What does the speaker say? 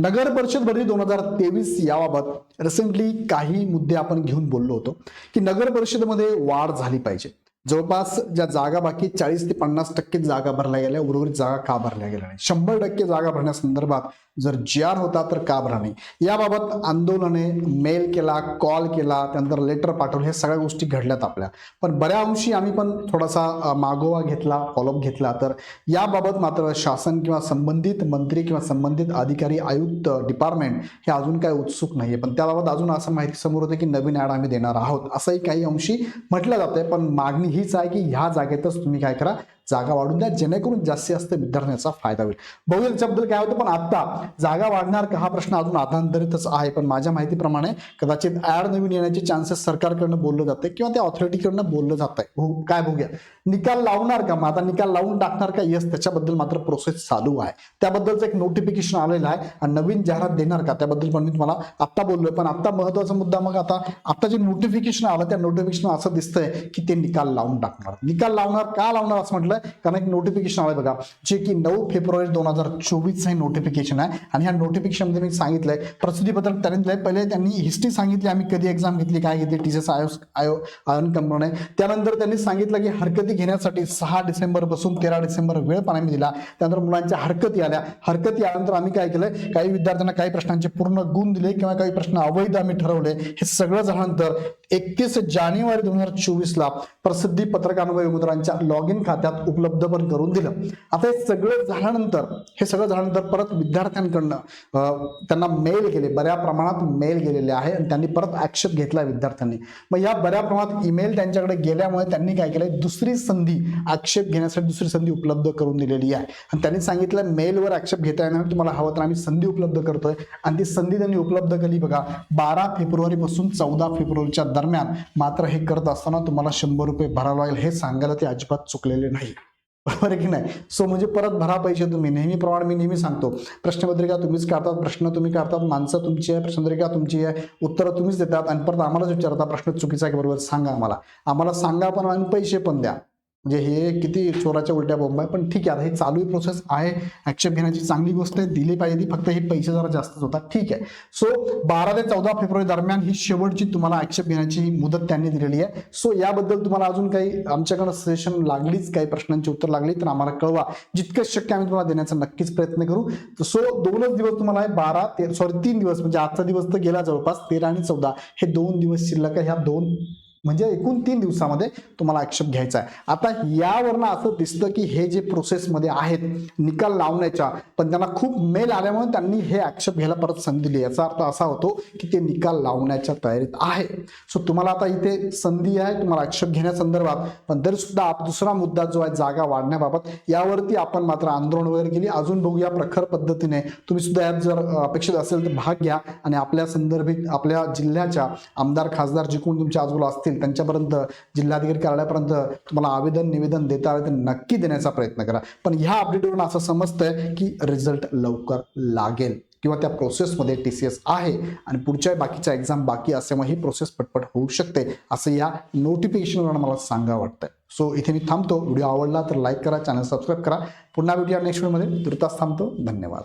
नगर परिषद भरती दोन हजार तेवीस याबाबत रिसेंटली काही मुद्दे आपण घेऊन बोललो होतो की नगर परिषदेमध्ये वाढ झाली पाहिजे. जवळपास ज्या जागा बाकी चाळीस ते पन्नास टक्के जागा भरल्या गेल्या उर्वरित जागा का भरल्या गेल्या नाही? शंभर टक्के जागा भरण्यासंदर्भात जर जी आर होता तर का भरा नाही? याबाबत आंदोलने मेल केला कॉल केला त्यानंतर लेटर पाठवलं हे सगळ्या गोष्टी घडल्यात आपल्या. पण बऱ्या अंशी आम्ही पण थोडासा मागोवा घेतला फॉलोअप घेतला तर याबाबत मात्र शासन किंवा संबंधित मंत्री किंवा संबंधित अधिकारी आयुक्त डिपार्टमेंट हे अजून काय उत्सुक नाहीये. पण त्याबाबत अजून असं माहिती समोर होतं की नवीन ॲड आम्ही देणार आहोत असंही काही अंशी म्हटलं जातंय. पण मागणी हीच आहे की ह्या जागेतच तुम्ही काय करा. जागा वाढून द्या जेणेकरून जास्तीत जास्त विद्यार्थ्यांचा फायदा होईल. बघूया याच्याबद्दल काय होतं पण आता जागा वाढणार का हा प्रश्न अजून आधांतरितच आहे. पण माझ्या माहितीप्रमाणे कदाचित ऍड नवीन येण्याचे चान्सेस सरकारकडनं बोललं जाते किंवा त्या ऑथॉरिटीकडनं बोललं जात आहे काय बघूया. निकाल लावणार का मग? आता निकाल लावून टाकणार का? येस त्याच्याबद्दल मात्र प्रोसेस चालू आहे. त्याबद्दलचं एक नोटिफिकेशन आलेलं आहे. आणि नवीन जाहिरात देणार का? त्याबद्दल पण मी तुम्हाला आत्ता बोललोय. पण आता महत्त्वाचा मुद्दा मग आता आता जे नोटिफिकेशन आलं त्या नोटिफिकेशन असं दिसतंय की ते निकाल लावून टाकणार. निकाल लावणार का लावणार असं म्हटलं कारण एक नोटिफिकेशन आलं बघा जे की नऊ फेब्रुवारी दोन हजार चोवीस हे नोटिफिकेशन आहे. आणि ह्या नोटिफिकेशनमध्ये मी सांगितलंय प्रसिद्धीपत्रक त्यांनी दिलंय पहिले त्यांनी हिस्ट्री सांगितली आम्ही कधी एक्झाम घेतली काय घेतली टीचर्स आयो आयो आयोन कंपनी त्यानंतर त्यांनी सांगितलं की हरकती घेण्यासाठी सहा डिसेंबरपासून तेरा डिसेंबर वेळ पण आम्ही दिला. त्यानंतर मुलांच्या हरकती आल्या. हरकती आल्यानंतर आम्ही काय केलंय काही विद्यार्थ्यांना काही प्रश्नांचे पूर्ण गुण दिले किंवा काही प्रश्न अवैध आम्ही ठरवले. हे सगळं झाल्यानंतर एकतीस जानेवारी दोन हजार चोवीसला प्रसिद्धी पत्रकान्वय उमेदवारांच्या लॉग इन खात्यात उपलब्ध पण करून दिलं. आता हे सगळं झाल्यानंतर हे सगळं झाल्यानंतर परत विद्यार्थ्यांकडनं त्यांना मेल गेले बऱ्या प्रमाणात मेल गेलेले आहे आणि त्यांनी परत ऍक्सेप्ट घेतला विद्यार्थ्यांनी. मग या बऱ्या प्रमाणात ईमेल त्यांच्याकडे गेल्यामुळे त्यांनी काय केलंय? दुसरी संधी आक्षेप घेण्यासाठी दुसरी संधी उपलब्ध करून दिलेली आहे. आणि त्यांनी सांगितलं मेलवर आक्षेप घेता येणार तुम्हाला हवं तर आम्ही संधी उपलब्ध करतोय. आणि ती संधी त्यांनी उपलब्ध केली. बघा बारा फेब्रुवारी पासून चौदा फेब्रुवारीच्या दरम्यान मात्र हे करत असताना तुम्हाला शंभर रुपये भरावं लागेल. हे सांगायला ते अजिबात चुकलेले नाही बरोबर आहे की नाही? सो म्हणजे परत भरा पैसे तुम्ही. नेहमीप्रमाणे मी नेहमी सांगतो. प्रश्नपत्रिका तुम्हीच काढतात प्रश्न तुम्ही काढतात माणसं तुमची आहे प्रश्नपत्रिका तुमची आहे उत्तरं तुम्हीच देतात आणि परत आम्हालाच विचारता प्रश्न चुकीचा आहे की? बरोबर सांगा आम्हाला. आम्हाला सांगा पण आणि पैसे पण द्या. म्हणजे हे किती चोराच्या उलट्या बोंब आहे पण ठीक आहे आता हे चालू प्रोसेस आहे. ऍक्शन घेण्याची चांगली गोष्ट आहे दिली पाहिजे ती फक्त हे पैसे जरा जास्तच होतात. ठीक आहे. सो बारा ते चौदा फेब्रुवारी दरम्यान ही शेवटची तुम्हाला ऍक्सेप्ट घेण्याची मुदत त्यांनी दिलेली आहे. सो याबद्दल तुम्हाला अजून काही आमच्याकडं सजेशन लागलीच काही प्रश्नांची उत्तर लागली तर आम्हाला कळवा. जितकं शक्य आम्ही तुम्हाला देण्याचा नक्कीच प्रयत्न करू. सो दोनच दिवस तुम्हाला आहे बारा ते सॉरी तीन दिवस म्हणजे आजचा दिवस तर गेला जवळपास तेरा आणि चौदा. हे दोन दिवस शिल्लक आहे. ह्या दोन म्हणजे एकूण तीन दिवसामध्ये तुम्हाला आक्षेप घ्यायचा आहे. आता यावरनं असं दिसतं की हे जे प्रोसेसमध्ये आहेत निकाल लावण्याच्या पण त्यांना खूप मेल आल्यामुळे त्यांनी हे आक्षेप घ्यायला परत संधी दिली. याचा अर्थ असा होतो की ते निकाल लावण्याच्या तयारीत आहे. सो तुम्हाला आता इथे संधी आहे तुम्हाला आक्षेप घेण्यासंदर्भात पण तरी सुद्धा दुसरा मुद्दा जो आहे जागा वाढण्याबाबत यावरती आपण मात्र आंदोलन वगैरे केली. अजून बघूया प्रखर पद्धतीने. तुम्ही सुद्धा यात जर अपेक्षित असेल तर भाग घ्या आणि आपल्या संदर्भित आपल्या जिल्ह्याच्या आमदार खासदार जिकून तुमच्या आजूबाजूला असतील. त्यांच्यापर्यंत जिल्हाधिकारी कार्यालयापर्यंत तुम्हाला आवेदन निवेदन देता आले तर नक्की देण्याचा प्रयत्न करा. पण ह्या अपडेटवरून असं समजतंय की रिझल्ट लवकर लागेल किंवा त्या प्रोसेसमध्ये टी सी एस आहे आणि पुढच्या बाकीच्या एक्झाम बाकी असल्यामुळे ही प्रोसेस पटपट होऊ शकते असं या नोटिफिकेशनवर मला सांगा वाटतंय. सो इथे मी थांबतो. व्हिडिओ आवडला तर लाईक करा चॅनल सबस्क्राईब करा. पुन्हा भेटूया नेक्स्ट व्हिडिओमध्ये तुर्तास थांबतो. धन्यवाद.